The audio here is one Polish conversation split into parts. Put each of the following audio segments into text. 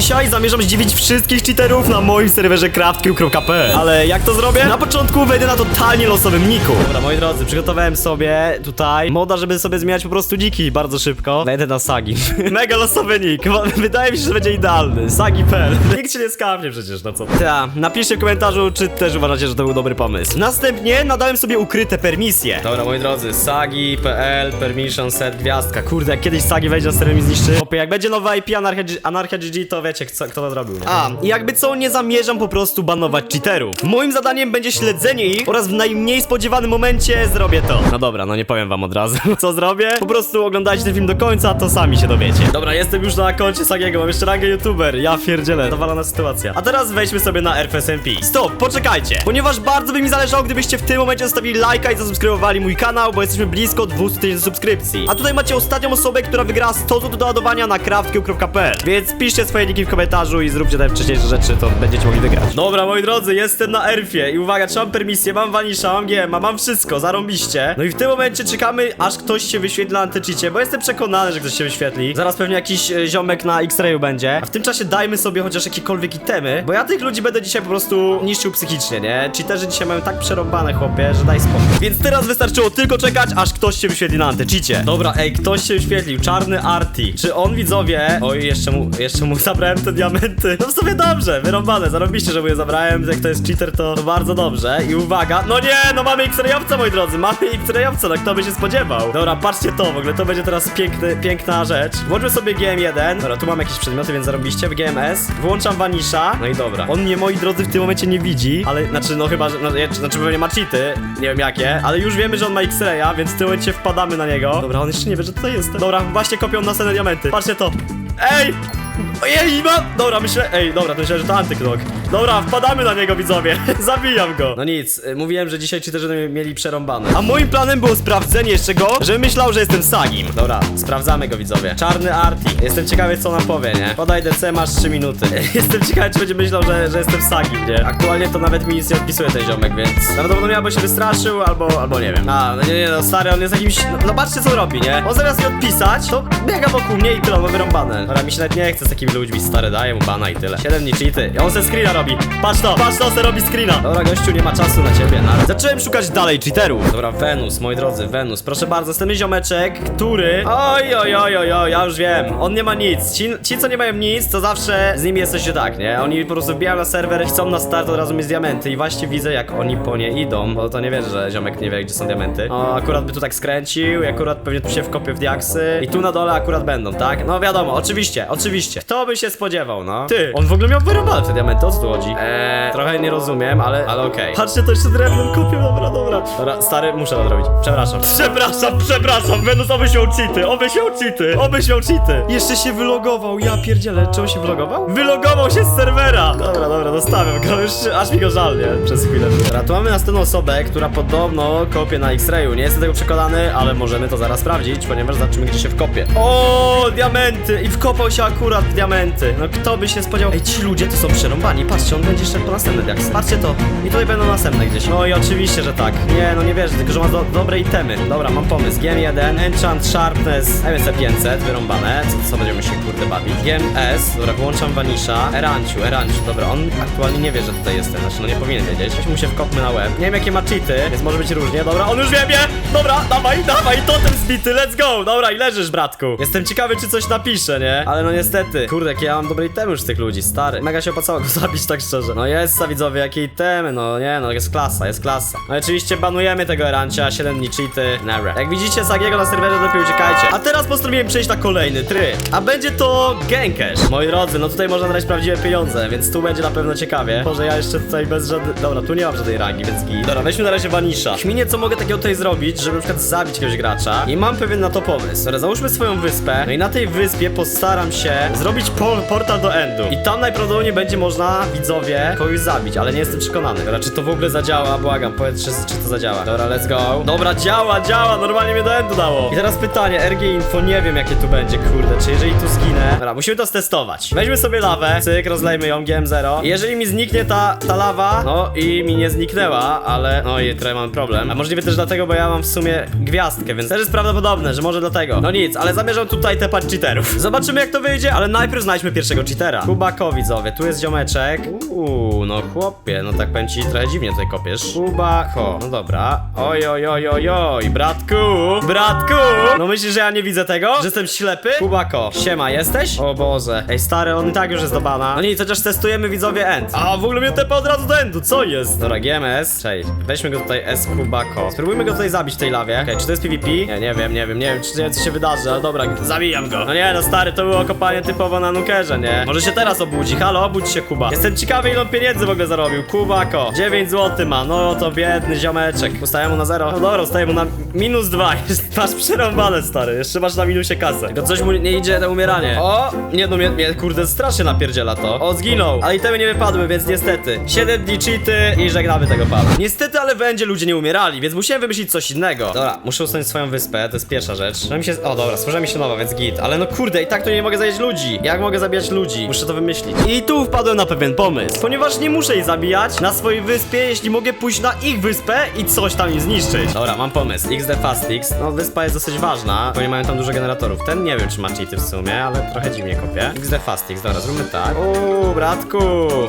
Dzisiaj zamierzam zdziwić wszystkich cheaterów na moim serwerze craftcube.pl Ale jak to zrobię? Na początku wejdę na totalnie losowym niku. Dobra, moi drodzy, przygotowałem sobie tutaj moda, żeby sobie zmieniać po prostu niki bardzo szybko. Wejdę na Sagi. Mega losowy nick, wydaje mi się, że będzie idealny. Sagi.pl Nikt się nie skapnie przecież, no co? Ta, napiszcie w komentarzu, czy też uważacie, że to był dobry pomysł. Następnie nadałem sobie ukryte permisje. Dobra, moi drodzy, Sagi.pl, permission set, gwiazdka. Kurde, jak kiedyś Sagi wejdzie na serwer mi zniszczy. Hopie, jak będzie nowa IP Anarchia, Anarchia GG, to wiecie, kto, kto to zrobił, nie? A, i jakby co, nie zamierzam po prostu banować cheaterów. Moim zadaniem będzie śledzenie ich oraz w najmniej spodziewanym momencie zrobię to. No dobra, no nie powiem wam od razu, co zrobię. Po prostu oglądajcie ten film do końca, to sami się dowiecie. Dobra, jestem już na koncie Sagiego, mam jeszcze rangę youtuber Ja pierdzielę, dowalona sytuacja. A teraz wejdźmy sobie na RFSMP Stop, poczekajcie Ponieważ bardzo by mi zależało, gdybyście w tym momencie zostawili lajka i zasubskrybowali mój kanał Bo jesteśmy blisko 200 tysięcy subskrypcji. A tutaj macie ostatnią osobę, która wygrała 100 zł do ładowania na craftcube.pl Więc piszcie swoje niki w komentarzu i zróbcie te wcześniejsze rzeczy, to będziecie mogli wygrać. Dobra, moi drodzy, jestem na Erfie I uwaga, trzymam permisję, mam Vanisha, mam GM, mam wszystko, zarąbiście. No i w tym momencie czekamy, aż ktoś się wyświetli na antycheacie Bo jestem przekonany, że ktoś się wyświetli. Zaraz pewnie jakiś e, ziomek na X-Rayu będzie. A w tym czasie dajmy sobie chociaż jakiekolwiek itemy Bo ja tych ludzi będę dzisiaj po prostu niszczył psychicznie, nie? Cheaterzy dzisiaj mają tak przerąbane, chłopie, że daj spokój. Więc teraz wystarczyło tylko czekać, aż ktoś się wyświetli na antycheacie Dobra, ej, ktoś się wyświetlił, czarny Arti. Czy on, widzowie... Oj, jeszcze mu, jeszcze mu zabrałem te diamenty. No w sumie dobrze, wyrąbane, zarobiście, że mu je zabrałem Jak to jest cheater, to, to bardzo dobrze. I uwaga, no nie, no mamy X-rayowca, moi drodzy Mamy X-rayowca, no kto by się spodziewał? Dobra, patrzcie to, w ogóle to będzie teraz piękny, piękna rzecz. Włączmy sobie GM1 Dobra, tu mam jakieś przedmioty, więc zarobiście w GMS Wyłączam Vanisha. No i dobra. On mnie, moi drodzy, w tym momencie nie widzi Ale, znaczy, no chyba, że, no, je- znaczy pewnie ma cheaty Nie wiem jakie Ale już wiemy, że on ma X-raya, więc w tym momencie wpadamy na niego. Dobra, on jeszcze nie wie, że tutaj jestem. Dobra, właśnie kopią następne diamenty. Patrzcie to. Ej! Ojej, ma... Dobra, myślę... Ej, dobra, to myślę, że to antyknok. Dobra, wpadamy na niego, widzowie. Zabijam go. No nic, y, mówiłem, że dzisiaj ci też mieli przerąbane. A moim planem było sprawdzenie jeszcze go, że myślał, że jestem Sagim. Dobra, sprawdzamy go, widzowie. Czarny Arti. Jestem ciekawy, co nam powie, nie? Podaj DC, masz 3 minuty. jestem ciekawy, czy będzie myślał, że, że jestem Sagim, nie? Aktualnie to nawet mi nic nie odpisuje ten ziomek, więc... Prawdopodobnie albo się wystraszył, albo... albo nie wiem. A, no nie, nie, no stary, on jest jakimś... No, no patrzcie, co robi, nie? On zamiast mi odpisać, to biega wokół mnie i tyle, wyrąbane. Dobra, mi się nawet nie chce z takimi ludźmi, stary, daję mu bana i tyle. 7 dni cheaty. I on se screena robi. Patrz to, patrz to, se robi screena. Dobra, gościu, nie ma czasu na ciebie, na Zacząłem szukać dalej cheaterów. Dobra, Venus, moi drodzy, Venus. Proszę bardzo, następny ziomeczek, który... Oj, oj, oj, oj, oj, ja już wiem. On nie ma nic. Ci, ci, co nie mają nic, to zawsze z nimi jesteście tak, nie? Oni po prostu wbijają na serwer, chcą na start od razu mieć diamenty i właśnie widzę, jak oni po nie idą, bo to nie wierzę, że ziomek nie wie, gdzie są diamenty. O, akurat by tu tak skręcił i akurat pewnie tu się wkopie w diaksy i tu na dole akurat będą, tak? No wiadomo, oczywiście, oczywiście. Kto by się spodziewał, no? Ty, on w ogóle miał wyrobane te diamenty, o co tu chodzi? Eee, trochę nie rozumiem, ale, ale okej. Patrzcie, to jeszcze drewnem kopię, dobra, dobra. Dobra, stary, muszę to zrobić. Przepraszam. Przepraszam, przepraszam, Venus, oby się cheaty, oby się cheaty, oby się cheaty. Jeszcze się wylogował, ja pierdzielę, czy on się wylogował? Wylogował się z serwera! Dobra, dobra, zostawiam go, już aż mi go żal, nie? Przez chwilę. Dobra, tu mamy następną osobę, która podobno kopie na X-Rayu. Nie jestem tego przekonany, ale możemy to zaraz sprawdzić, ponieważ zobaczymy, gdzie się wkopie. O, diamenty! I wkopał się akurat w diamenty. No kto by się spodziewał? Ej, ci ludzie to są przerąbani. Patrzcie, on będzie szedł po następne diaksy. Patrzcie to. I tutaj będą następne gdzieś. No i oczywiście, że tak. Nie, no nie wierzę, tylko że ma do, dobre itemy. Dobra, mam pomysł. GM1, Enchant, Sharpness, MSC 500, wyrąbane. Co, co będziemy się kurde bawić? GMS, dobra, wyłączam Vanisha. Eranciu, Eranciu, dobra, on aktualnie nie wie, że tutaj jestem. Znaczy, no nie powinien wiedzieć. Weźmy mu się wkopmy na łeb. Nie wiem, jakie ma cheaty, więc może być różnie. Dobra, on już wie, wie. Dobra, dawaj, dawaj, totem zbity, let's go. Dobra, i leżysz, bratku. Jestem ciekawy, czy coś napisze, nie? Ale no niestety. Jakie ja mam dobre itemy już z tych ludzi, stary. Mega się opłacało go zabić, tak szczerze. No jest, widzowie, jakie itemy, no nie, no jest klasa, jest klasa. No oczywiście banujemy tego Erancia, 7 dni cheaty, never. Jak widzicie, Sagiego na serwerze lepiej uciekajcie. A teraz postanowiłem przejść na kolejny tryb. A będzie to Genkash. Moi drodzy, no tutaj można znaleźć prawdziwe pieniądze, więc tu będzie na pewno ciekawie. Może ja jeszcze tutaj bez żadnej... Dobra, tu nie mam żadnej rangi, więc git. Dobra, weźmy na razie Vanisha. Kminie, co mogę takiego tutaj zrobić, żeby na przykład zabić jakiegoś gracza. I mam pewien na to pomysł. Dobra, załóżmy swoją wyspę, no i na tej wyspie postaram się zrobić por portal do Endu. I tam najprawdopodobniej będzie można, widzowie, kogoś zabić, ale nie jestem przekonany. Dobra, czy to w ogóle zadziała? Błagam, powiedz, czy, czy to zadziała. Dobra, let's go. Dobra, działa, działa, normalnie mnie do Endu dało. I teraz pytanie, RG Info, nie wiem jakie tu będzie, kurde, czy jeżeli tu zginę... Dobra, musimy to stestować. Weźmy sobie lawę, cyk, rozlejmy ją, GM0. I jeżeli mi zniknie ta, ta lawa, no i mi nie zniknęła, ale... No i tutaj mam problem. A możliwe też dlatego, bo ja mam w sumie gwiazdkę, więc też jest prawdopodobne, że może dlatego. No nic, ale zamierzam tutaj tepać cheaterów. Zobaczymy jak to wyjdzie, ale najpierw najpierw znajdźmy pierwszego cheatera. Kubako, widzowie, tu jest ziomeczek. Uuu, no chłopie, no tak powiem ci, trochę dziwnie tutaj kopiesz. Kubako, no dobra. Oj, oj, oj, oj, oj, bratku, bratku. No myślisz, że ja nie widzę tego? Że jestem ślepy? Kubako, siema, jesteś? O Boże. Ej, stary, on i tak już jest do bana. No nic, chociaż testujemy widzowie end. A, w ogóle mnie tepa od razu do endu, co jest? Dobra, GMS, cześć. Weźmy go tutaj S Kubako. Spróbujmy go tutaj zabić w tej lawie. Okej, czy to jest PvP? Nie, nie wiem, nie wiem, nie wiem, czy coś się wydarzy, ale dobra, zabijam go. No nie, no stary, to było kopanie typowo na nukerze, nie? Może się teraz obudzi, halo, obudź się Kuba. Jestem ciekawy, ile on pieniędzy w ogóle zarobił. Kubako, 9 zł ma, no to biedny ziomeczek. Ustaję mu na zero. No dobra, ustaję mu na minus 2. Masz przerąbane, stary, jeszcze masz na minusie kasę. Tylko coś mu nie idzie na umieranie. O, nie no, mnie, mnie kurde, strasznie napierdziela to. O, zginął, ale itemy nie wypadły, więc niestety. 7 dni cheaty i żegnamy tego pana. Niestety, ale będzie ludzie nie umierali, więc musiałem wymyślić coś innego. Dobra, muszę usunąć swoją wyspę, to jest pierwsza rzecz. Że mi się... O, dobra, stworzyła mi się nowa, więc git. Ale no kurde, i tak to nie mogę zabijać ludzi. Jak mogę zabijać ludzi? Muszę to wymyślić. I tu wpadłem na pewien pomysł. Ponieważ nie muszę jej zabijać na swojej wyspie, jeśli mogę pójść na ich wyspę i coś tam im zniszczyć. Dobra, mam pomysł. XD Fastix. No, wyspa jest dosyć ważna, bo nie mają tam dużo generatorów. Ten nie wiem, czy ma cheaty w sumie, ale trochę dziwnie kopię. XD Fastix, dobra, zróbmy tak. Uuu, bratku.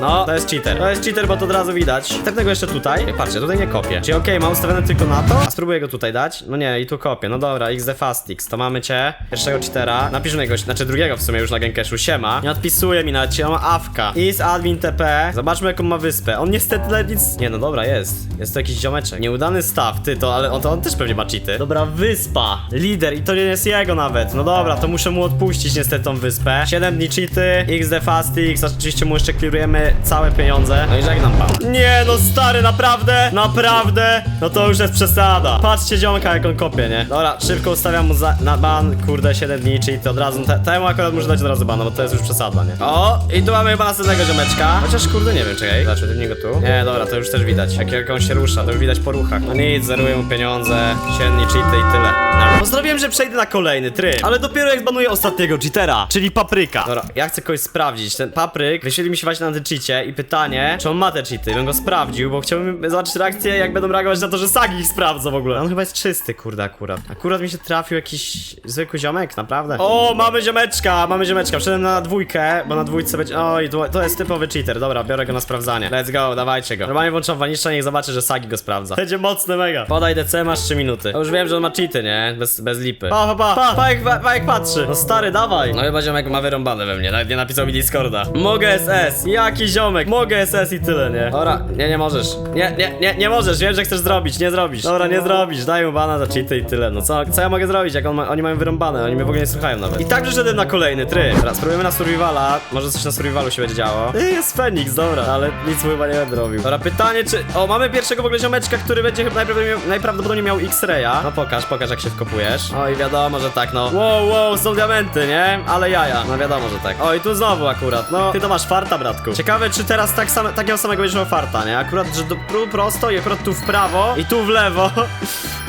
No, to jest cheater. To jest cheater, bo to od razu widać. Tego jeszcze tutaj. Ej, Patrzcie, tutaj nie kopię. Czyli okej, mam ustawione tylko na to, a spróbuję go tutaj dać. No nie, i tu kopię. No dobra, XD Fastix, to mamy cię. Pierwszego cheatera. Napisz na goś, znaczy drugiego w sumie już na Genkeshu. Siema. Nie odpisuje mi nawet, mam awka. Is admin TP. Zobaczmy jaką ma wyspę. On niestety nic... Nie, no dobra, jest. Jest to jakiś ziomeczek. Nieudany staw, ty to, ale on, to on też pewnie ma cheaty. Dobra, wyspa. Lider i to nie jest jego nawet. No dobra, to muszę mu odpuścić niestety tą wyspę. 7 dni cheaty, XD Fastix. Oczywiście mu jeszcze clearujemy całe pieniądze. No i żegnam pan. Nie, no stary, naprawdę, naprawdę. No to już jest przesada. Patrzcie ziomka jak on kopie, nie? Dobra, szybko ustawiam mu za, na ban. Kurde, 7 dni cheaty od razu. Te, temu akurat muszę dać od razu bana, bo to jest już przesada, nie? O, i tu mamy chyba następnego ziomeczka. Chociaż kurde, nie wiem, czekaj. Zobaczmy, ty niego tu. Nie, dobra, to już też widać. Jak, jak on się rusza, to już widać po ruchach. No nic, zeruję mu pieniądze, 7 dni cheaty i tyle. No. Postanowiłem, że przejdę na kolejny tryb, ale dopiero jak zbanuję ostatniego cheatera, czyli papryka. Dobra, ja chcę kogoś sprawdzić. Ten papryk wyświetlił mi się właśnie na tym cheacie i pytanie, czy on ma te cheaty. Bym go sprawdził, bo chciałbym zobaczyć reakcję, jak będą reagować na to, że Sagi ich sprawdza w ogóle. On chyba jest czysty, kurde, akurat. Akurat mi się trafił jakiś zwykły ziomek, naprawdę. O, mamy ziomeczka, mamy ziomeczka. Wszedłem na dwójkę, bo na dwójce będzie... Oj, to, jest typowy cheater. Dobra, biorę go na sprawdzanie. Let's go, dawajcie go. Normalnie włączam wanisza, niech zobaczy, że Sagi go sprawdza. Będzie mocny mega. Podaj DC, masz 3 minuty. Już wiem, że on ma cheaty, nie? Bez, bez lipy. Pa, pa, pa, pa, pa, jak, pa, pa jak patrzy. No stary, dawaj. No chyba ziomek ma wyrąbane we mnie, nawet nie napisał mi Discorda. Mogę SS, jaki ziomek, mogę SS i tyle, nie? Dobra, nie, nie możesz. Nie, nie, nie, nie możesz, wiem, że chcesz zrobić, nie zrobisz. Dobra, nie zrobisz, daj mu bana za cheaty i tyle. No co, co ja mogę zrobić, jak on ma, oni mają wyrąbane, oni mnie w ogóle nie słuchają nawet. I tak przyszedłem na kolejny tryb. Teraz spróbujemy na survivala, może coś na survivalu się będzie działo. Yy, Jest Fenix, dobra, ale nic mu chyba nie będę robił. Dobra, pytanie czy... O, mamy pierwszego w ogóle ziomeczka, który będzie chyba najprawdopodobniej, najprawdopodobniej miał X-raya. No pokaż, pokaż jak się wkopujesz. Oj, wiadomo, że tak, no. Wow, wow, są diamenty, nie? Ale jaja. No wiadomo, że tak. O, i tu znowu akurat, no. Ty to masz farta, bratku. Ciekawe, czy teraz tak same, takiego samego będziesz miał farta, nie? Akurat, że do, prosto i akurat tu w prawo i tu w lewo.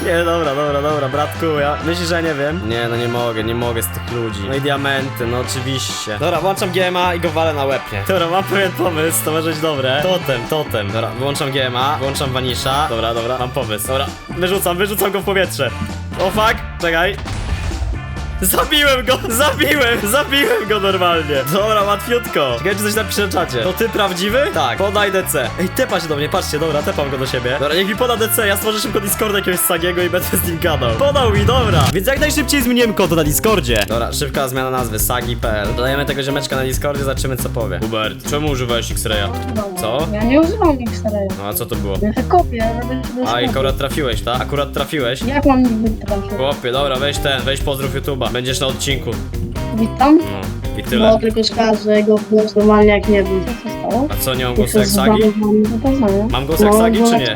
Nie, dobra, dobra, dobra, bratku, ja myślisz, że ja nie wiem? Nie, no nie mogę, nie mogę z tych ludzi. No i diamenty, no oczywiście. Dobra, włączam GMA i go walę na łeb, nie? Dobra, mam pewien pomysł, to może być dobre. Totem, totem. Dobra, wyłączam GMA, włączam Vanisha. Dobra, dobra, mam pomysł. Dobra, wyrzucam, wyrzucam go w powietrze. O fuck, czekaj. Zabiłem go! Zabiłem! Zabiłem go normalnie! Dobra, łatwiutko. Czekaj, czy coś napisze na czacie. To ty prawdziwy? Tak. Podaj DC. Ej, tepa się do mnie, patrzcie, dobra, tepam go do siebie. Dobra, niech mi poda DC, ja stworzę szybko Discorda jakiegoś Sagiego i będę z nim gadał. Podał mi, dobra. Więc jak najszybciej zmieniłem kod na Discordzie. Dobra, szybka zmiana nazwy, sagi.pl. Dodajemy tego ziomeczka na Discordzie, zobaczymy co powie. Hubert, czemu używałeś X-Raya? Co? Ja nie używam X-Raya. No a co to było? Ja kopię, żeby A, i akurat trafiłeś, tak? Akurat trafiłeś. Jak mam niby trafić? Chłopie, dobra, weź ten, weź pozdrów YouTube'a. Będziesz na odcinku. Witam. No, i tyle. No tylko skażę jego głos normalnie jak nie wiem. A co, nie mam głosu jak Sagi? Mam głos jak Sagi, czy nie?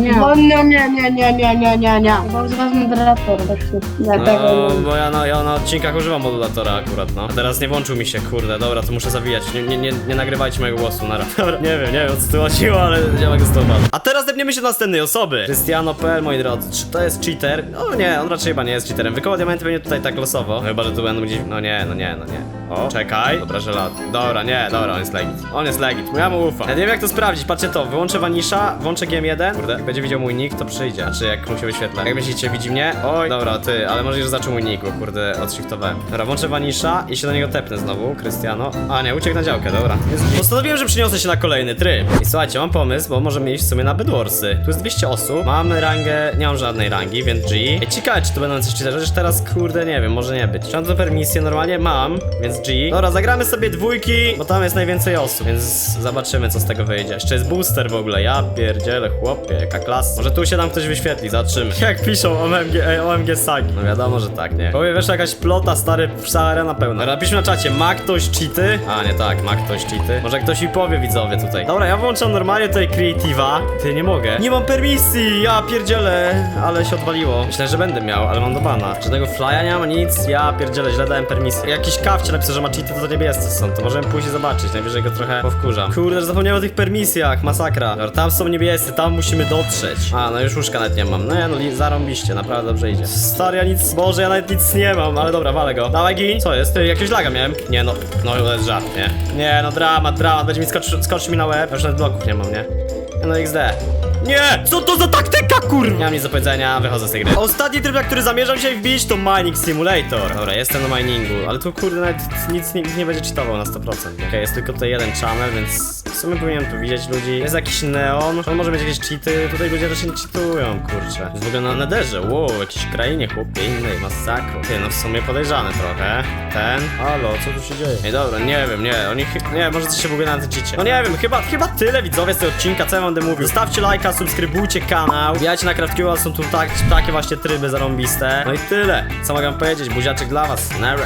Nie. No, nie, nie, nie, nie, nie, nie, nie, nie. Bo z was moderator, tak się dlatego. No, bo ja na, ja na odcinkach używam modulatora akurat, no. A teraz nie włączył mi się, kurde, dobra, to muszę zawijać. Nie, nie, nie, nie nagrywajcie mojego głosu, nara. Dobra, nie wiem, nie wiem o co tu chodziło, ale działek z tobą. A teraz depniemy się do następnej osoby. Cristiano.pl, moi drodzy, czy to jest cheater? No nie, on raczej chyba nie jest cheaterem. Wykoła diamenty pewnie tutaj tak losowo. No chyba, że tu będą gdzieś, no nie, no nie, no nie. O, czekaj. Dobra, żelazo. Dobra, nie, dobra, on jest legit. On jest legit, ja mu ufam. Ja nie wiem jak to sprawdzić, patrzcie to. Wyłączę Vanisha, włączę GM1. Kurde, jak będzie widział mój nick, to przyjdzie. Znaczy, jak mu się wyświetla. Jak myślicie, widzi mnie? Oj, dobra, ty, ale może, że zaczął mój nick, bo kurde, odshiftowałem. Dobra, włączę Vanisha i się do niego tepnę znowu, Krystiano. A nie, uciekł na działkę, dobra. Jest... Postanowiłem, że przyniosę się na kolejny tryb. I słuchajcie, mam pomysł, bo możemy iść w sumie na Bedwarsy. Tu jest 200 osób, mamy rangę, nie mam żadnej rangi, więc G. Ciekawe, czy tu będą coś czytać, chociaż teraz, kurde, nie wiem, może nie być. Czy mam to permisję? Normalnie mam, więc G. Dobra, zagramy sobie dwójki, bo tam jest najwięcej osób, więc zobaczymy, co z tego wyjdzie. Jeszcze jest booster w ogóle, ja pierdzielę, chłopie, jaka klasa. Może tu się nam ktoś wyświetli, zobaczymy. Jak piszą OMG, ej, OMG Sagi. No wiadomo, że tak, nie? Powie, wiesz, jakaś plota, stary, cała arena pełna. Dobra, piszmy na czacie, ma ktoś cheaty? A, nie tak, ma ktoś cheaty. Może ktoś mi powie, widzowie, tutaj. Dobra, ja włączam normalnie tutaj Creative'a. Ty, nie mogę. Nie mam permisji, ja pierdzielę, ale się odwaliło. Myślę, że będę miał, ale mam do bana. Żadnego flya nie mam, nic, ja pierdzielę, źle dałem permisję. Jakiś kawcie napisał, że ma cheaty, to to niebiescy są, to możemy pójść i zobaczyć, najwyżej go trochę powkurzam. Kurde, że zapomniałem o tych permisjach, masakra. Dobra, tam są niebiescy, tam musimy dotrzeć. A, no już łóżka nawet nie mam. No ja, no zarąbiście, naprawdę dobrze idzie. Stary, ja nic, Boże, ja nawet nic nie mam, ale dobra, walę go. Dawaj, gi. Co jest? Ty, jakiegoś laga miałem? Nie no, no to jest żart, nie? Nie, no dramat, dramat, będzie mi skoczy, skoczy mi na łeb. Ja już nawet bloków nie mam, nie? No XD. Nie! Co to za taktyka, kurwa? Nie mam nic do powiedzenia, wychodzę z tej gry. Ostatni tryb, na który zamierzam się wbić, to Mining Simulator. Dobra, jestem na miningu, ale tu kurde nawet nic nie, nie będzie cheatował na 100%. Okej, jest tylko tutaj jeden channel, więc sumie powinienem tu widzieć ludzi. Jest jakiś neon, on może mieć jakieś cheaty, tutaj ludzie raczej nie cheatują, kurczę. Jest w ogóle na nederze, wow, w jakiejś krainie, chłopie, innej, masakro. Ty, no w sumie podejrzane trochę. Ten, halo, co tu się dzieje? Ej, dobra, nie wiem, nie, oni, chy- nie, może coś się w ogóle na tym cheacie. No nie wiem, chyba, chyba tyle widzowie z tego odcinka, co ja będę mówił. Zostawcie lajka, subskrybujcie kanał, wbijajcie na CraftCube, są tu tak, takie właśnie tryby zarąbiste. No i tyle, co mogę powiedzieć, buziaczek dla was, nara.